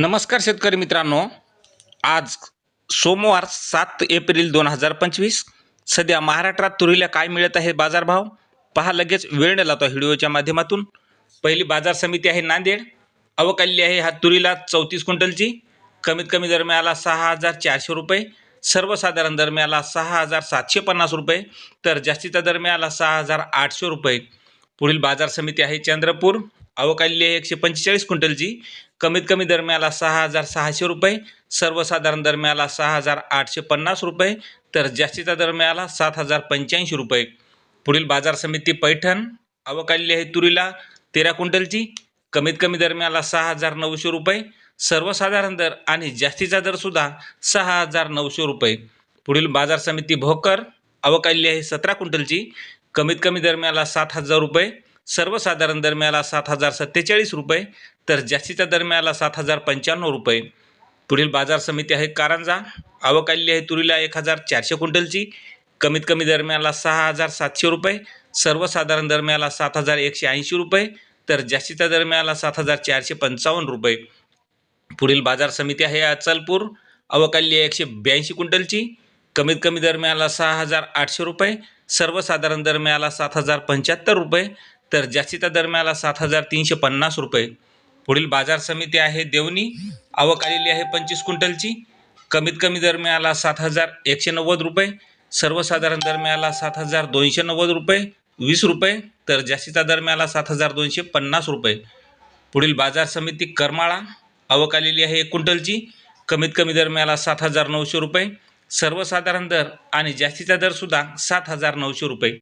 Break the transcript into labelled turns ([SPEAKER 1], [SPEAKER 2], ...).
[SPEAKER 1] नमस्कार शेतकरी मित्रांनो. आज सोमवार सात एप्रिल दोन हजार पंचवीस. सध्या महाराष्ट्रात तुरीला काय मिळत आहे बाजारभाव? पहा लगेच वेळ न लातो व्हिडिओच्या माध्यमातून. पहिली बाजार समिती आहे नांदेड. अवकाली आहे हा तुरीला चौतीस क्विंटलची. कमीत कमी दर मिळाला सहा हजार चारशे रुपये. सर्वसाधारण दर मिळाला सहा हजार सातशे पन्नास रुपये. तर जास्तीचा दर मिळाला सहा हजार आठशे रुपये. पुढील बाजार समिती आहे चंद्रपूर. अवकाली आहे एकशे पंचेचाळीस क्विंटलची कमीत कमी दरम्याला सहा हजार सहाशे रुपये. सर्वसाधारण दरम्याला सहा हजार आठशे पन्नास रुपये. तर जास्तीचा दरम्याला सात हजार पंच्याऐंशी रुपये. पुढील बाजार समिती पैठण. अवकाली आहे तुरीला तेरा क्विंटलची कमीत कमी दरम्याला सहा हजार नऊशे रुपये. सर्वसाधारण दर आणि जास्तीचा दरसुद्धा सहा हजार नऊशे रुपये. पुढील बाजार समिती भोकर. अवकाली आहे सतरा क्विंटलची कमीत कमी दरम्याला सात हजार रुपये सर्वसाधारण दरम्याला सात हजार सत्तेचाळीस रुपये तर जास्तीच्या दरम्याला सात हजार पंच्याण्णव रुपये. पुढील बाजार समिती आहे कारंजा. अवकाली आहे तुरीला एक हजार चारशे क्विंटलची. कमीत कमी दरम्याला सहा हजार सातशे रुपये सर्वसाधारण दरम्याला सात हजार एकशे ऐंशी रुपये तर जास्तीच्या दरम्याला सात हजार चारशे पंचावन्न रुपये. पुढील बाजार समिती आहे अचलपूर. अवकाली आहे एकशे ब्याऐंशी क्विंटलची. कमीत कमी दरम्याला सहा हजार आठशे रुपये सर्वसाधारण दर मिळाला सात हजार पंच्याहत्तर रुपये तर जास्तीचा दर मिळाला सात हजार तीनशे पन्नास रुपये. पुढील बाजार समिती आहे देवणी आवक आलेली आहे पंचवीस क्विंटलची. कमीत कमी दर मिळाला सात हजार एकशे नव्वद रुपये सर्वसाधारण दर मिळाला सात हजार दोनशे नव्वद रुपये वीस रुपये तर जास्तीचा दर मिळाला सात हजार दोनशे पन्नास रुपये. पुढील बाजार समिती करमाळा आवक आलेली आहे एक क्विंटलची कमीत कमी दर मिळाला सात हजार नऊशे रुपये सर्वसाधारण दर आणि जास्तीचा दरसुद्धा सात हजार नऊशे रुपये.